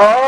Oh!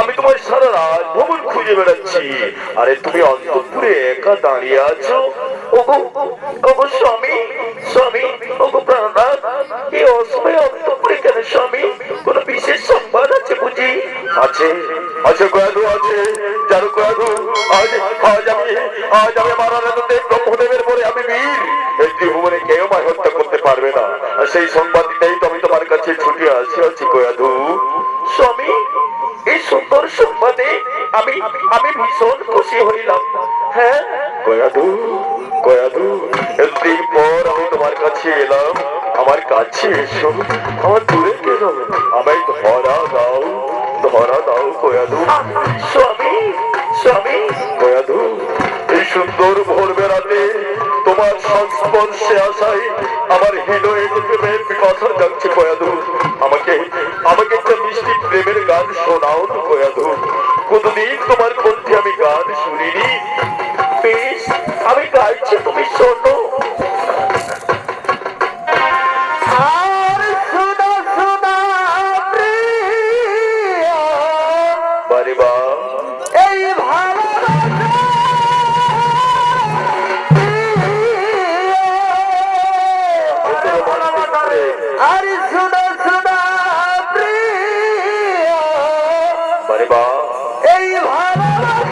আমি তোমার সারা রাত ভ্রমণ খুঁজে বেড়াচ্ছি। আরে, তুমি অন্তপুরে একা দাঁড়িয়ে আছো? ওগো স্বামী স্বামী, ওগো প্রাণনাথ, এই অন্তপুরে কেন স্বামী? কোনো বিশেষ আছে বুঝি? আছে আছে গয়াধু আছে। জানো গয়াধু আজ আজ আমি আজ আমি ব্রহ্মদেবের পরে আমি বীর। এই ত্রিভুবনে কেউ হত্যা করতে পারবে না। সেই সংবাদ তো আমি তোমার কাছে ছুটে আসিয়াছি গয়াধু স্বামী, এই সুন্দর সংবাদে আমি আমি ভীষণ খুশি হইলাম। হ্যাঁ? গয়াধু গয়াধু এতদিন পর আমি তোমার কাছে এলাম। আমার কাছে এসো। আমার দূরে কেন? আমায় ধরা দাও। ধরা দাও গয়াধু স্বামী স্বামী গয়াধু এই সুন্দর ভোর তোমার সংস্পর্শে আসাই আমার হৃদয়ে প্রেমের কথা যাচ্ছে কয়াদু। আমাকে আমাকে একটা মিষ্টি প্রেমের গান শোনাও তো কয়াদু। কতদিন তোমার কণ্ঠে আমি গান শুনিনি এই ভালোবাসা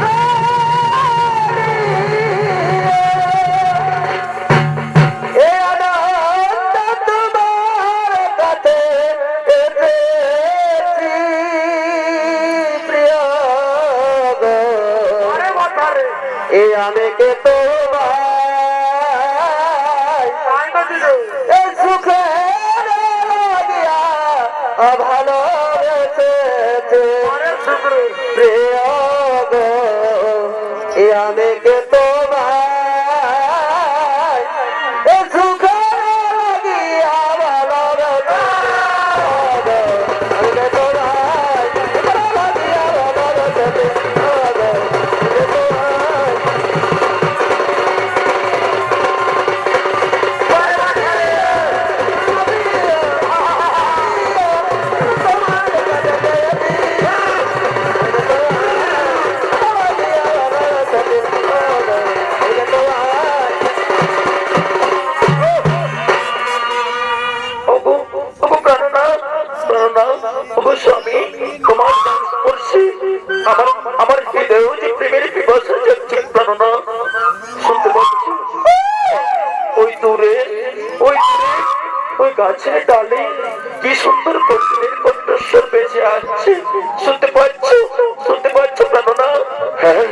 আমার আমার হৃদয় যে প্রেমের বিবাস চিন্তা শুনতে পাচ্ছি। ওই দূরে, ওই ওই গাছের ডালে কি সুন্দর কণ্ঠের কণ্ঠস্বর বেঁচে আসছে। শুনতে পাচ্ছ শুনতে পাচ্ছ প্রাণনা? হ্যাঁ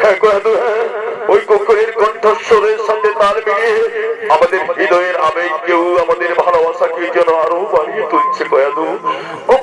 হ্যাঁ, হ্যাঁ। ওই কুকুরের কণ্ঠস্বরের সাথে তার মিলিয়ে আমাদের হৃদয়ের আবেগ কেউ আমাদের ভালোবাসা ভালোবাসাকে যেন আরও বাড়িয়ে তুলছে কয়াদু ও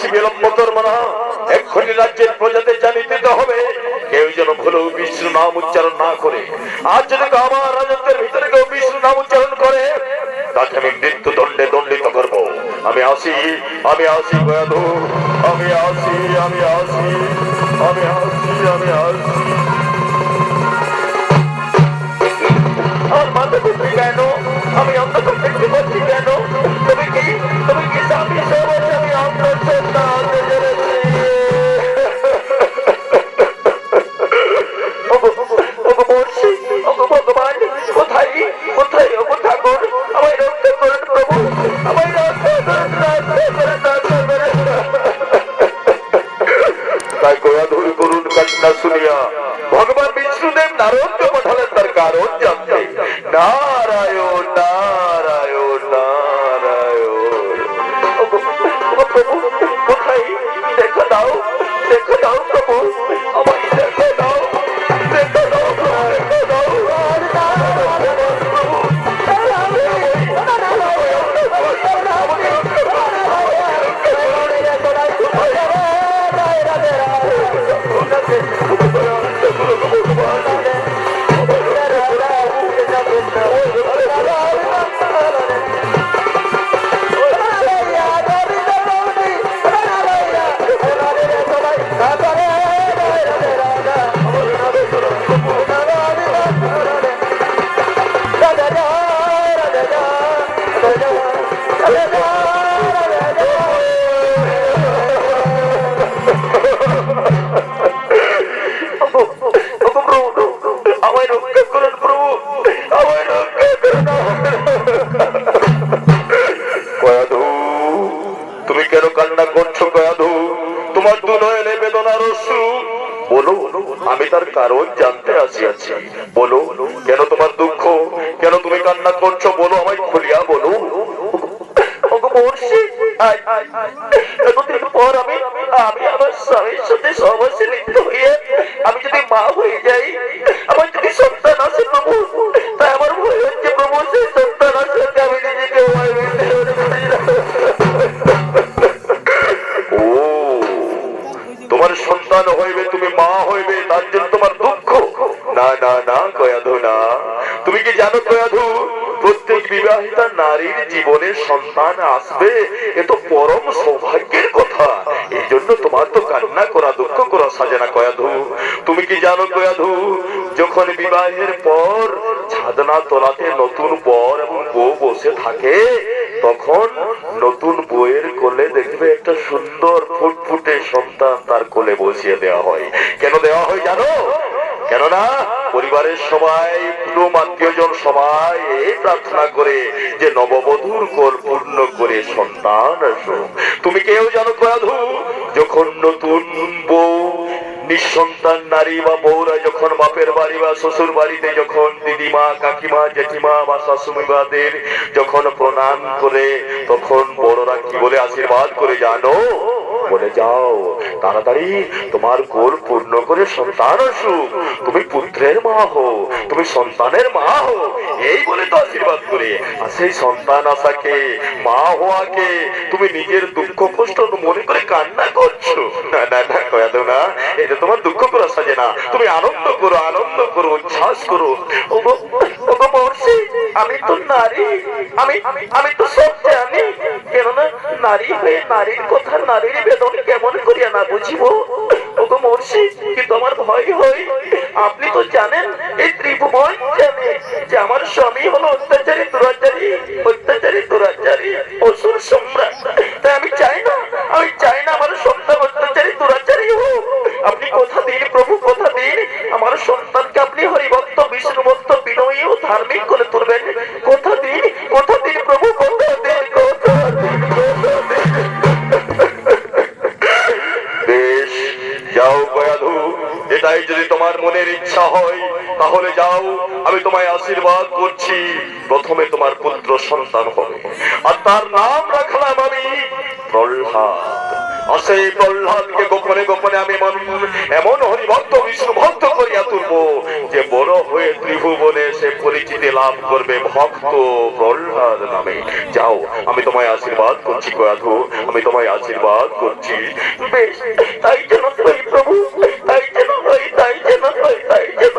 বেশি বিলম্বতর মনে হয় এক্ষুনি রাজ্যের প্রজাদের জানিয়ে দিতে হবে। কেউ যেন ভুলেও বিষ্ণু নাম উচ্চারণ না করে। আর যদি আমার রাজত্বের ভিতরে কেউ বিষ্ণু নাম উচ্চারণ করে, তাকে আমি মৃত্যু দণ্ডে দণ্ডিত করব। আমি আসি আমি আসি আমি আসি আমি আসি আমি আসি আমি আসি। ভগবান বিষ্ণুদেব নারদকে পাঠালেন তার কারণ জানতে নারায়ণ নারায়ণ নারায়ণ প্রভু কোথায় দেখো দাও দেখো দাও কারণ জানতে আসিয়াছি। বলো, কেন তোমার দুঃখ? কেন তুমি কান্না করছ? বলো আমায় খুলিয়া বলো। আমি আমার স্বামীর সাথে সহবাসে লিপ্ত হইয়া আমি যদি মা হয়ে যাই হইবে, তার জন্য তোমার দুঃখ। না না না, কয়াধু, না। তুমি কি জানো, কয়াধু, প্রত্যেক বিবাহিতা নারীর জীবনে সন্তান আসবে, এ তো পরম সৌভাগ্যের কথা। এই জন্য তোমার তো কান্না করা, দুঃখ করা সাজে না, কয়াধু। তুমি কি জানো, কয়াধু, যখন বিবাহের পর ছাদনা তোলাতে নতুন বর এবং বউ বসে থাকে, তখন নতুন বইয়ের কোলে দেখবে একটা সুন্দর ফুটফুটে সন্তান তার কোলে বসিয়ে দেওয়া হয়। কেন দেওয়া হয় জানো? কেননা পরিবারের সবাই কুটুম আত্মীয়জন সবাই এই প্রার্থনা করে যে নববধূর কোল পূর্ণ করে সন্তান আসো তুমি কেউ জানো কয়াধু যখন নতুন বউ নিঃসন্তান নারী বা বউরা যখন বাপের বাড়ি বা শ্বশুর বাড়িতে যখন দিদিমা, কাকিমা, জেঠিমা বা শাশুড়িমাদের যখন প্রণাম করে, তখন বড়রা কি বলে আশীর্বাদ করে জানো? বলে, যাও, তাড়াতাড়ি তোমার গোল পূর্ণ করে সন্তান আসুক। তুমি পুত্রের মা হো তুমি সন্তানের মা হো এই বলে তো আশীর্বাদ করে। আর সেই সন্তান আশাকে, মা হওয়াকে তুমি নিজের দুঃখ কষ্ট মনে করে কান্না করছ। না না না, কয়া দাও না, এটা তোমার দুঃখ করা সাজে না। তুমি আনন্দ করো আনন্দ করো, উচ্ছ্বাস করো। আমি তো নারী, আমি আমি তো সব জানি। কেননা নারী হয়ে নারীর কথা, নারীর বেদন কেমন করিয়া না বুঝিব? ওগো মর্ষি কিন্তু আমার ভয় হয়। আপনি তো জানেন, এই ত্রিভুবন জানে যে আমার স্বামী হলো অত্যাচারী, দুরাচারী অত্যাচারী, দুরাচারী, অসুর সম্রাট। করছি প্রথমে তোমার পুত্র সন্তান হবে, আর তার নাম রাখলাম আমি প্রহ্লাদ। সেই প্রহ্লাদকে গোপনে গোপনে আমি এমন হরিভক্ত বিষ্ণু ভক্ত করিয়া তুলব যে বড় হয়ে ত্রিভুবনে সে পরিচিতি লাভ করবে ভক্ত প্রহ্লাদ নামে। যাও, আমি তোমায় আশীর্বাদ করছি গয়াধু আমি তোমায় আশীর্বাদ করছি। তাই যেন প্রভু, তাই যেন তাই যেন তাই যেন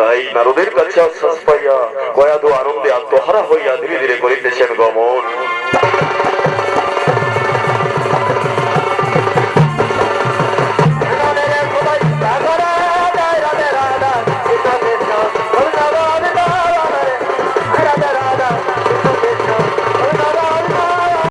তাই নারদের কাছে আশ্বাস পাইয়া কয়াদু আনন্দে আত্মহারা হইয়া ধীরে ধীরে করিতেছেন গমন।